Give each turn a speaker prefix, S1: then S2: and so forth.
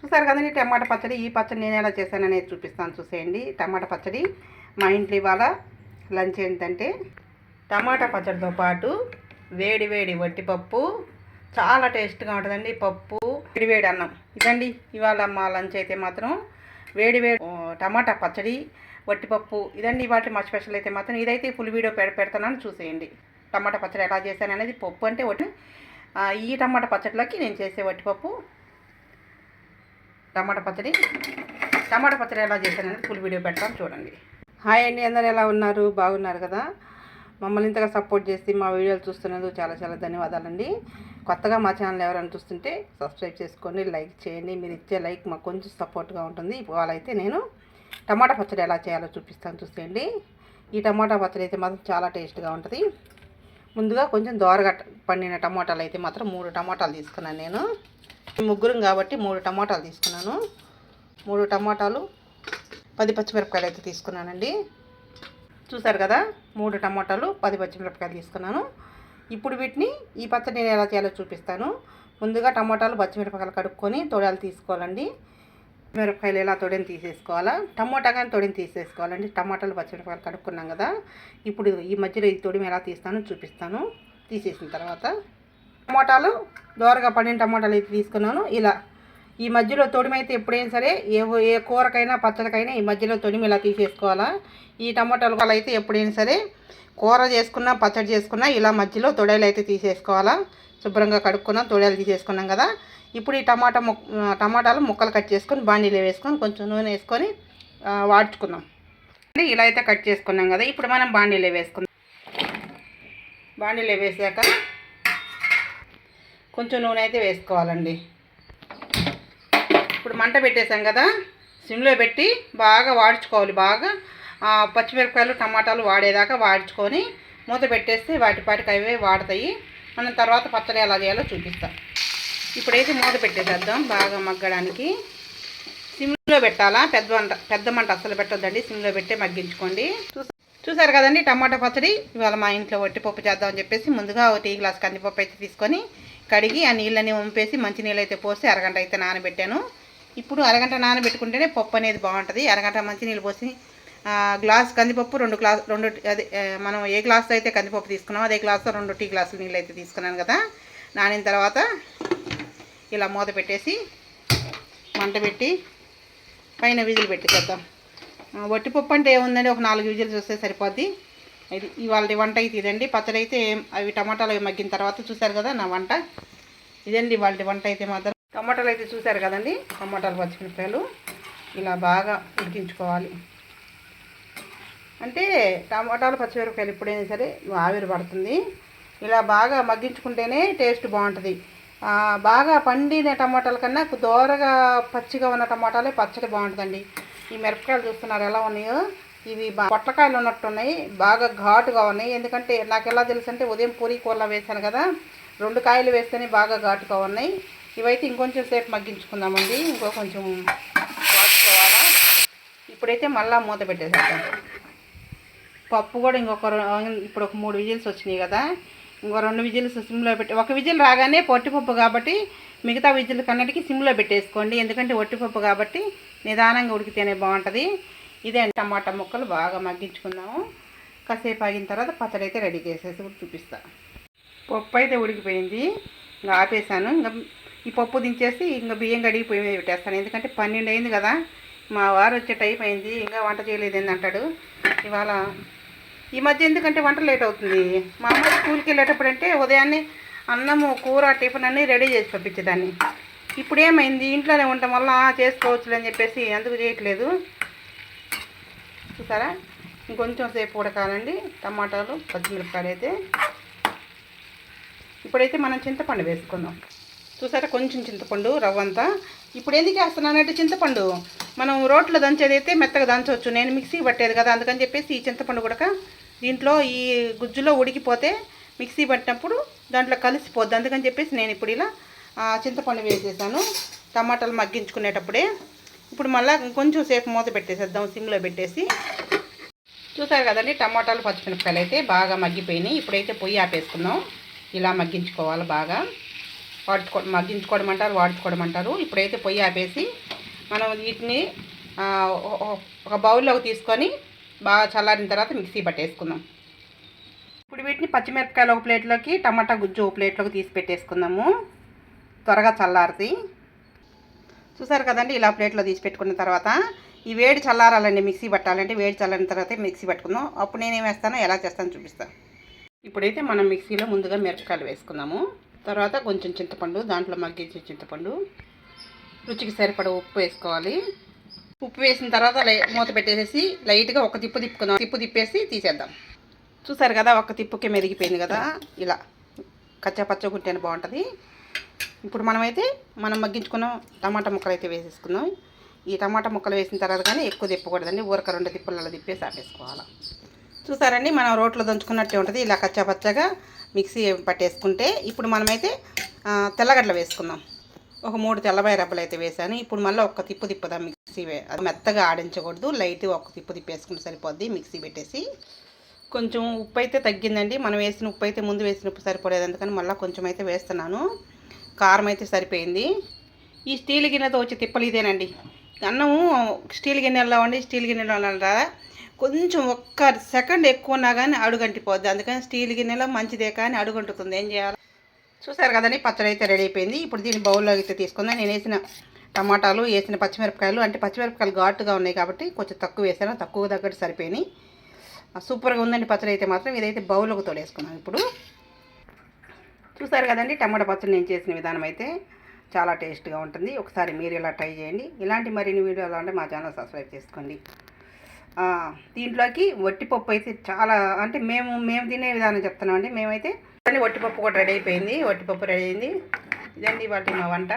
S1: చూసారు కదండి టమాటా పచ్చడి ఈ పచ్చడి నేను ఎలా చేశాను అనేది చూపిస్తాను చూసేయండి. టమాటా పచ్చడి మా ఇంట్లో ఇవాళ లంచ్ ఏంటంటే టమాటా పచ్చడితో పాటు వేడి వేడి వట్టిపప్పు చాలా టేస్ట్గా ఉంటుందండి పప్పు వేడి వేడి అన్నం. ఇదండి ఇవాళ మా లంచ్ అయితే మాత్రం వేడి వేడి టమాటా పచ్చడి వట్టిపప్పు ఇదండి వాటి మా స్పెషల్ అయితే మాత్రం ఇదైతే ఫుల్ వీడియో పెడ పెడతానని చూసేయండి. టమాటా పచ్చడి ఎలా చేశాను అనేది పప్పు అంటే ఒకటి ఈ టమాటా పచ్చడిలోకి నేను చేసే వట్టిపప్పు టమాటా పచ్చడి. టమాటా పచ్చడి ఎలా చేశానని ఫుల్ వీడియో పెడతాను చూడండి. హాయ్ అండి అందరు ఎలా ఉన్నారు? బాగున్నారు కదా? మమ్మల్ని ఇంతగా సపోర్ట్ చేసి మా వీడియోలు చూస్తున్నందుకు చాలా చాలా ధన్యవాదాలండి. కొత్తగా మా ఛానల్ ఎవరైనా చూస్తుంటే సబ్స్క్రైబ్ చేసుకోండి లైక్ చేయండి. మీరు ఇచ్చే లైక్ మాకు కొంచెం సపోర్ట్గా ఉంటుంది. ఇవాళైతే నేను టమాటా పచ్చడి ఎలా చేయాలో చూపిస్తాను చూసేయండి. ఈ టమాటా పచ్చడి అయితే మాత్రం చాలా టేస్ట్గా ఉంటుంది. ముందుగా కొంచెం దోరగా పండిన టమాటాలు అయితే మాత్రం మూడు టమాటాలు తీసుకున్నాను నేను. ముగ్గురం కాబట్టి మూడు టమాటాలు తీసుకున్నాను. మూడు టమాటాలు పది పచ్చిమిరపకాయలు అయితే తీసుకున్నానండి. చూసారు కదా? మూడు టమాటాలు పది పచ్చిమిరపకాయలు తీసుకున్నాను. ఇప్పుడు వీటిని ఈ పచ్చడి నేను ఎలా చేయాలో చూపిస్తాను. ముందుగా టమాటాలు పచ్చిమిరపకాయలు కడుక్కొని తొడాలు తీసుకోవాలండి. మిరపకాయలు ఎలా తొడిని తీసేసుకోవాలా? టమాటా కానీ తొడిని తీసేసుకోవాలండి. టమాటాలు పచ్చిమిరపకాయలు కడుక్కున్నాం కదా? ఇప్పుడు ఈ మధ్యలో ఈ తొడిని ఎలా తీస్తానో చూపిస్తాను. తీసేసిన తర్వాత టమాటాలు దోరగా పండిన టమాటాలు అయితే తీసుకున్నాను. ఇలా ఈ మధ్యలో తొడిమి అయితే ఎప్పుడైనా సరే ఏ ఏ కూరకైనా పచ్చడికైనా ఈ మధ్యలో తొడిమి ఇలా తీసేసుకోవాలా? ఈ టమాటాలు అయితే ఎప్పుడైనా సరే కూర చేసుకున్నా పచ్చడి చేసుకున్నా ఇలా మధ్యలో తొడలు అయితే తీసేసుకోవాలా? శుభ్రంగా కడుక్కున్నాం తొడలు తీసేసుకున్నాం కదా. ఇప్పుడు ఈ టమాటా ముక్ టమాటాలు ముక్కలు కట్ చేసుకొని బాండీలో వేసుకొని కొంచెం నూనె వేసుకొని ఆ, వాడ్చుకుందాం. ఇలా అయితే కట్ చేసుకున్నాం కదా. ఇప్పుడు మనం బాండీలో వేసుకుందాం. బాండీలో వేసాక కొంచెం నూనె అయితే వేసుకోవాలండి. ఇప్పుడు మంట పెట్టేసాం కదా సిమ్లో పెట్టి బాగా వాడ్చుకోవాలి. బాగా పచ్చిమిరపకాయలు టమాటాలు వాడేదాకా వాడ్చుకొని మూత పెట్టేస్తే వాటి పాటికి అవే వాడతాయి. మనం తర్వాత పచ్చడి ఎలా చేయాలో చూపిస్తాం. ఇప్పుడైతే మూత పెట్టేసేద్దాం బాగా మగ్గడానికి. సిమ్లో పెట్టాలా? పెద్ద మంట పెద్ద మంట అస్సలు పెట్టొద్దండి. సిమ్లో పెట్టే మగ్గించుకోండి. చూసారు కదండి టమాటా పచ్చడి? ఇవాళ మా ఇంట్లో వట్టి పప్పు చేద్దామని చెప్పేసి ముందుగా ఒక టీ గ్లాస్ కందిపప్పు అయితే తీసుకొని కడిగి ఆ నీళ్ళని వంపేసి మంచి నీళ్ళు అయితే పోసి అరగంట అయితే నానబెట్టాను. ఇప్పుడు అరగంట నానబెట్టుకుంటేనే పప్పు అనేది బాగుంటుంది. అరగంట మంచి నీళ్ళు పోసి గ్లాస్ కందిపప్పు రెండు గ్లాస్ రెండు అదే మనం ఏ గ్లాస్తో అయితే కందిపప్పు తీసుకున్నామో అదే గ్లాస్తో రెండు టీ గ్లాసులు నీళ్ళు అయితే తీసుకున్నాను కదా. నానిన తర్వాత ఇలా మూత పెట్టేసి మంట పెట్టి పైన విజిల్ పెట్టి వట్టిపప్పు అంటే ఏముందండి? ఒక నాలుగు విజిల్స్ వస్తే సరిపోద్ది. ఇది ఇవాళ వంట అయితే ఇదండి. పచ్చడి అయితే అవి టమాటాలు అవి మగ్గిన తర్వాత చూసారు కదా నా వంట. ఇదండి వాళ్ళ వంట అయితే మాత్రం. టమాటాలు అయితే చూసారు కదండి. టమాటాలు పచ్చిమిరపకాయలు. ఇలా బాగా ఉడికించుకోవాలి. అంటే టమాటాలు పచ్చిమిరపకాయలు ఎప్పుడైనా సరే ఆవిరి పడుతుంది. ఇలా బాగా మగ్గించుకుంటేనే టేస్ట్ బాగుంటుంది. బాగా పండిన టమాటాల కన్నా దోరగా పచ్చిగా ఉన్న టమాటాలే పచ్చడి బాగుంటుందండి. ఈ మిరపకాయలు చూస్తున్నారు ఎలా ఉన్నాయో. ఇవి పొట్లకాయలు ఉన్నట్టు ఉన్నాయి బాగా ఘాటుగా ఉన్నాయి. ఎందుకంటే నాకు ఎలా తెలుసు అంటే ఉదయం పూరి కూరలో వేసాను కదా రెండు కాయలు వేస్తేనే బాగా ఘాటుగా ఉన్నాయి. ఇవైతే ఇంకొంచెం సేపు మగ్గించుకుందామండి. ఇంకో కొంచెం వాడుకోవాలా? ఇప్పుడైతే మళ్ళీ మూత పెట్టేసేద్దాం. పప్పు కూడా ఇంకొక ఇప్పుడు ఒక మూడు విజిల్స్ వచ్చినాయి కదా ఇంకో రెండు విజిల్స్ సిమ్లో పెట్టి ఒక విజిల్ రాగానే పొట్టిపప్పు కాబట్టి మిగతా విజిల్ కన్నటికి సిమ్లో పెట్టేసుకోండి. ఎందుకంటే ఒట్టిపప్పు కాబట్టి నిదానంగా ఉడికితేనే బాగుంటుంది. ఇదే టమాటా ముక్కలు బాగా మగ్గించుకుందాము కాసేపు ఆగిన తర్వాత పచ్చడి అయితే రెడీ చేసేసి కూడా చూపిస్తా. పప్పు అయితే ఉడికిపోయింది. ఇంకా ఆపేసాను. ఇంకా ఈ పప్పు దించేసి ఇంకా బియ్యం కడిగి పొయ్యి మీద పెట్టేస్తాను. ఎందుకంటే పన్నెండు అయింది కదా. మా వారు వచ్చే టైం అయింది. ఇంకా వంట చేయలేదు ఏంది అంటాడు. ఇవాళ ఈ మధ్య ఎందుకంటే వంట లేట్ అవుతుంది. మా అమ్మ స్కూల్కి వెళ్ళేటప్పుడు అంటే ఉదయాన్నే అన్నము కూర టిఫిన్ అన్నీ రెడీ చేసి పంపించేదాన్ని. ఇప్పుడు ఏమైంది? ఇంట్లోనే ఉండటం వల్ల "ఆ, చేసుకోవచ్చులే అని చెప్పేసి ఎందుకు చేయట్లేదు. చూసారా? ఇంకొంచెం సేపు ఉడకాలండి. టమాటాలు పచ్చిమిరపకాయలు అయితే. ఇప్పుడైతే మనం చింతపండు వేసుకుందాం. చూసారా? కొంచెం చింతపండు రవ్వంతా. ఇప్పుడు ఎందుకు వేస్తున్నానంటే చింతపండు. మనం రోట్లో దంచేది అయితే మెత్తగా దంచవచ్చు. నేను మిక్సీ పట్టేది కదా అందుకని చెప్పేసి ఈ చింతపండు కూడా దీంట్లో ఈ గుజ్జులో ఉడికిపోతే మిక్సీ పట్టినప్పుడు దాంట్లో కలిసిపోద్ది. అందుకని చెప్పేసి నేను ఇప్పుడు ఇలా చింతపండు వేసేసాను. టమాటాలు మగ్గించుకునేటప్పుడే ఇప్పుడు మళ్ళీ కొంచెం సేపు మూత పెట్టేసేద్దాం సిమ్లో పెట్టేసి. చూసారు కదండి టమాటాలు పచ్చిమిరపకాయలు అయితే బాగా మగ్గిపోయినాయి. ఇప్పుడైతే పొయ్యి ఆపేసుకుందాం. ఇలా మగ్గించుకోవాలి బాగా. వాడుచుకో మగ్గించుకోవడం అంటారు వాడుచుకోవడం అంటారు. ఇప్పుడైతే పొయ్యి ఆపేసి మనం వీటిని ఒక బౌల్లోకి తీసుకొని బాగా చల్లారిన తర్వాత మిక్సీ పట్టేసుకుందాం. ఇప్పుడు వీటిని పచ్చిమిరపకాయలు ఒక ప్లేట్లోకి టమాటా గుజ్జు ఒక ప్లేట్లోకి తీసి పెట్టేసుకుందాము. త్వరగా చల్లారుతాయి చూసారు కదండి ఇలా ప్లేట్లో తీసి పెట్టుకున్న తర్వాత ఈ వేడి చల్లారాలండి మిక్సీ పట్టాలంటే వేడి చల్లారిన తర్వాత మిక్సీ పట్టుకుందాం. అప్పుడు నేనేం వేస్తానో ఎలా చేస్తానో చూపిస్తాను. ఇప్పుడైతే మనం మిక్సీలో ముందుగా మిరపకాయలు వేసుకుందాము. తర్వాత కొంచెం చింతపండు దాంట్లో మగ్గించిన చింతపండు. రుచికి సరిపడ ఉప్పు వేసుకోవాలి. ఉప్పు వేసిన తర్వాత మూత పెట్టేసేసి లైట్గా ఒక తిప్పు తిప్పుకుందాం. తిప్పు తిప్పేసి తీసేద్దాం. చూసారు కదా ఒక తిప్పుకే మెరిగిపోయింది కదా ఇలా. కచ్చా పచ్చ గుంటేనే బాగుంటుంది. ఇప్పుడు మనమైతే మనం మగ్గించుకున్న టమాటా ముక్కలు అయితే వేసేసుకుందాం. ఈ టమాటా ముక్కలు వేసిన తర్వాత కానీ ఎక్కువ తిప్పకూడదండి. ఊరక రెండు తిప్పలలో తిప్పేసి ఆపేసుకోవాలి. చూసారండి మనం రోట్లో దంచుకున్నట్టే ఉంటుంది. ఇలా కచ్చాపచ్చగా మిక్సీ పట్టేసుకుంటే ఇప్పుడు మనమైతే తెల్లగడ్డలు వేసుకుందాం. ఒక మూడు తెల్లబాయి రబ్బలు అయితే వేసాను. ఇప్పుడు మళ్ళీ ఒక్క తిప్పు తిప్పుదాం మిక్సీ అది మెత్తగా ఆడించకూడదు. లైట్ ఒక్క తిప్పు తిప్పేసుకుంటే సరిపోద్ది మిక్సీ పెట్టేసి. కొంచెం ఉప్పు అయితే తగ్గిందండి. మనం వేసిన ఉప్పు అయితే ముందు వేసిన ఉప్పు సరిపోలేదు. అందుకని మళ్ళీ కొంచెం అయితే వేస్తున్నాను. కారం అయితే సరిపోయింది. ఈ స్టీల్ గిన్నెతో వచ్చే తిప్పలు ఇదేనండి. అన్నము స్టీల్ గిన్నెలో వండి స్టీల్ గిన్నెలో వండాలా కొంచెం ఒక్క సెకండ్ ఎక్కువ ఉన్నా కానీ అడుగంటిపోద్ది. అందుకని స్టీల్ గిన్నెలో మంచిదే కానీ అడుగంటుతుంది. ఏం చేయాలి? చూసారు కదండి పచ్చడి అయితే రెడీ అయిపోయింది. ఇప్పుడు దీన్ని బౌల్లో అయితే తీసుకుందాం. నేను వేసిన టమాటాలు వేసిన పచ్చిమిరపకాయలు అంటే పచ్చిమిరపకాయలు ఘాటుగా ఉన్నాయి కాబట్టి కొంచెం తక్కువ వేసాను. తక్కువ తగ్గట్టు సరిపోయినాయి. సూపర్గా ఉందండి పచ్చడి అయితే మాత్రం. ఇదైతే బౌల్లోకి తోడేసుకున్నాం ఇప్పుడు. చూసారు కదండి టమాటా పచ్చడి నేను చేసిన విధానం అయితే చాలా టేస్ట్గా ఉంటుంది. ఒకసారి మీరు ఇలా ట్రై చేయండి. ఇలాంటి మరిన్ని వీడియోలు అంటే మా ఛానల్ సబ్స్క్రైబ్ చేసుకోండి. దీంట్లోకి వట్టిపప్పు అయితే చాలా అంటే మేము మేము తినే విధానం చెప్తున్నామండి. మేమైతే వట్టిపప్పు కూడా రెడీ అయిపోయింది. వట్టిపప్పు రెడీ అయింది. ఇదండి వాటి మా వంట.